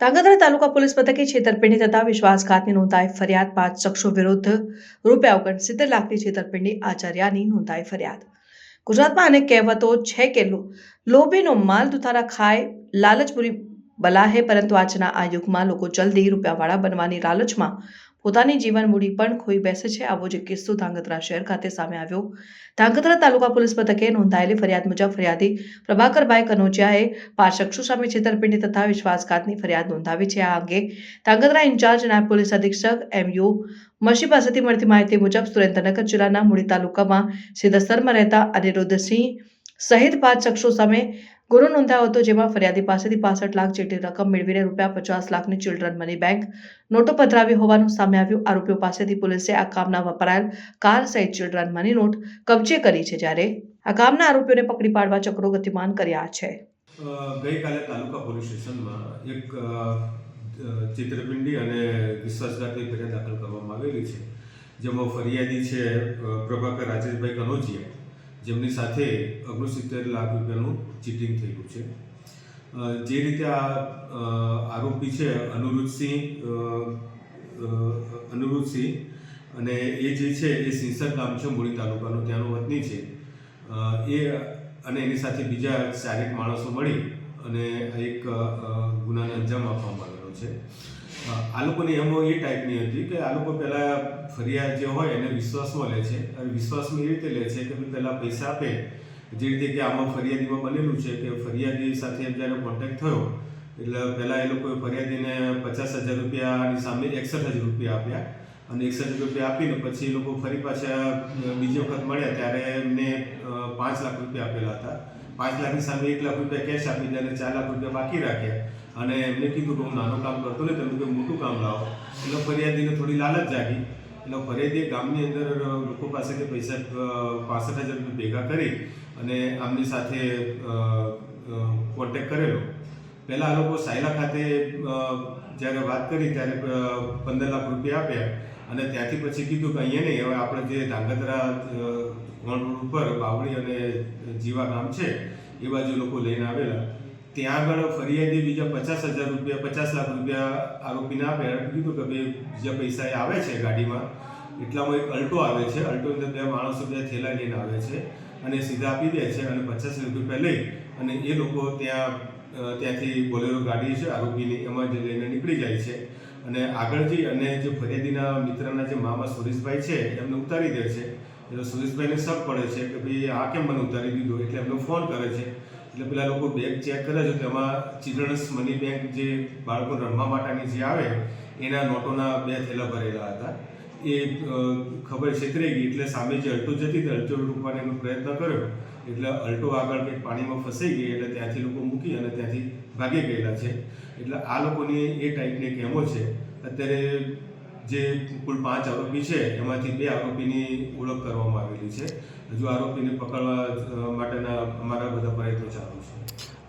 ધાંગધ્રા તાલુકા police મથકે છેતરપિંડી થતા વિશ્વાસઘાતની નોંધાઈ ફરિયાદ પાંચ શખ્સો વિરુદ્ધ રૂપિયા ઓગણસિત્તેર લાખની છેતરપિંડી આચાર્યાની નોંધાઈ ફરિયાદ. ગુજરાતમાં અનેક કહેવતો છે કે લોભીનો માલ દુતારા ખાય લાલચ પૂરી બલા હે પરંતુ આજના આ યુગમાં લોકો જલ્દી રૂપિયાવાળા બનવાની લાલચમાં પોતાની જીવન મૂડી પણ ખોઈ બેસે છે. આવો જ કિસ્સો ધાંગધ્રા શહેર ખાતે સામે આવ્યો. ધાંગધ્રા તાલુકા પોલીસ મથકે નોંધાયેલી ફરિયાદ મુજબ ફરિયાદી પ્રભાકરભાઈ કનોજિયાએ પાંચ શખ્સો સામે છેતરપિંડી તથા વિશ્વાસઘાતની ફરિયાદ નોંધાવી છે. આ અંગે ધાંગધ્રા ઇન્ચાર્જ નાયબ પોલીસ અધિક્ષક એમ યુ મશી પાસેથી મળતી માહિતી મુજબ સુરેન્દ્રનગર જિલ્લાના મૂડી તાલુકામાં સિદ્ધસ્તરમાં રહેતા અનિરુદ્ધસિંહ સહિત પાંચ શખ્સો સામે ગુનો નોંધાયો હતો, જેમાં ફરિયાદી પાસેથી પાસઠ લાખ જેટલી રકમ મેળવીને રૂપિયા પચાસ લાખની ચિલ્ડ્રન મની બેંક નોટો પધરાવી હોવાનું સામે આવ્યું. આરોપીઓ પાસેથી પોલીસે આ કામના વપરાયેલ કાર સહિત ચિલ્ડ્રન મની નોટ કબજે કરી છે, જ્યારે આ કામના આરોપીઓને પકડી પાડવા ચક્રો ગતિમાન કર્યા છે. ગઈકાલે તાલુકા પોલીસ સ્ટેશનમાં એક ચિત્રપિંડી અને વિશ્વાસઘાતની ફરિયાદ દાખલ કરવામાં આવેલી છે, જેમાં ફરિયાદી છે પ્રભાકર રાજેશભાઈ કનોજિયા. જેમની સાથે ઓગણસિત્તેર લાખ રૂપિયાનું ચીટિંગ થયેલું છે. જે રીતે આ આરોપી છે, અનુરુદ્ધસિંહ અનુરુદ્ધસિંહ અને એ જે છે, એ સિંસર ગામ છે મૂળી તાલુકાનું, ત્યાંનો વતની છે. એ અને એની સાથે બીજા ચારેક માણસો મળી અને એક ગુનાને અંજામ આપવામાં આવેલો છે. આ લોકોની એમો એ ટાઈપની હતી કે આ લોકો પહેલાં ફરિયાદ જે હોય એને વિશ્વાસમાં લે છે. અને વિશ્વાસમાં એ રીતે લે છે કે પહેલાં પૈસા આપે, જે રીતે કે આમાં ફરિયાદીમાં બનેલું છે કે ફરિયાદી સાથે જ્યારે કોન્ટેક્ટ થયો, એટલે પહેલાં એ લોકોએ ફરિયાદીને પચાસ હજાર રૂપિયાની સામે એકસઠ હજાર રૂપિયા આપ્યા અને એકસઠ રૂપિયા આપીને પછી એ લોકો ફરી પાછા બીજી વખત મળ્યા ત્યારે એમને પાંચ લાખ રૂપિયા આપેલા હતા. પાંચ લાખની સામે એક લાખ રૂપિયા કેશ આપી દે અને ચાર લાખ રૂપિયા બાકી રાખ્યા અને એમને કીધું કે હું નાનું કામ કરતો ને તમે કોઈ મોટું કામ લાવો. એટલે ફરિયાદીને થોડી લાલચ જાગી. એટલે ફરિયાદીએ ગામની અંદર લોકો પાસેથી પૈસા પાસઠ હજાર રૂપિયા ભેગા કરી અને આમની સાથે કોન્ટેક્ટ કરેલો. પહેલાં આ લોકો સાયલા ખાતે જ્યારે વાત કરી ત્યારે પંદર લાખ રૂપિયા આપ્યા અને ત્યાંથી પછી કીધું કે અહીંયા નહીં, હવે આપણે જે ધાંગધ્રા કોણ રોડ ઉપર બાવળી અને જીવા ગામ છે, એ બાજુ લોકો લઈને આવેલા. ત્યાં આગળ ફરિયાદી બીજા પચાસ હજાર રૂપિયા, પચાસ લાખ રૂપિયા આરોપીને આપ્યા. કીધું કે ભાઈ બીજા પૈસા એ આવે છે ગાડીમાં, એટલામાં એક અલ્ટો આવે છે. અલ્ટો અંદર બે માણસો બે થેલા લઈને આવે છે અને સીધા આપી દે છે અને પચાસ રૂપિયા લઈ અને એ લોકો ત્યાં ત્યાંથી બોલેરો ગાડી છે, આરોપીની એમાં જ લઈને નીકળી જાય છે. અને આગળ જઈ અને જે ફરિયાદીના મિત્રના જે મામા સુરેશભાઈ છે, એમને ઉતારી દે છે. એટલે સુરેશભાઈને શક પડે છે કે ભાઈ આ કેમ મને ઉતારી દીધો? એટલે એમને ફોન કરે છે. એટલે પેલા લોકો બેગ ચેક કરે છે તેમાં ચિલ્ડ્રન્સ મની બેંક જે બાળકો રમવા માટેની જે આવે, એના નોટોના બે થેલા ભરેલા હતા. એ ખબર છેતરાઈ ગઈ એટલે સામે જે અલ્ટો જતી હતી, અલ્ટો રોકવાનો એનો પ્રયત્ન કર્યો. એટલે અલ્ટો આગળ કંઈક પાણીમાં ફસાઈ ગઈ એટલે ત્યાંથી લોકો મૂકી અને ત્યાંથી ભાગી ગયેલા છે. એટલે આ લોકોની એ ટાઈપની કેમો છે. અત્યારે જે કુલ પાંચ આરોપી છે, એમાંથી બે આરોપીની ઓળખ કરવામાં આવેલી છે. હજુ આરોપીને પકડવા માટેના અમારા બધા પ્રયત્નો ચાલુ છે.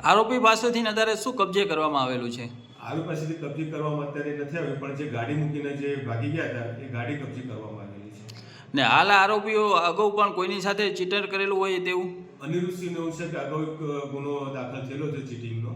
આરોપી પાસેથી અત્યારે શું કબજે કરવામાં આવેલું છે? આરોપી પાસેથી કબજે કરવામાં અત્યારે નથી આવી પણ જે ગાડી મૂકીને જે ભાગી ગયા હતા એ ગાડી કબજે કરવામાં આવેલી છે. ને હાલ આરોપીઓ અગાઉ પણ કોઈની સાથે ચીટર કરેલું હોય તેવું? અનિરુદ્ધસિંહ એવું છે કે અગાઉ એક ગુનો દાખલ થયેલો છે ચીટિંગનો.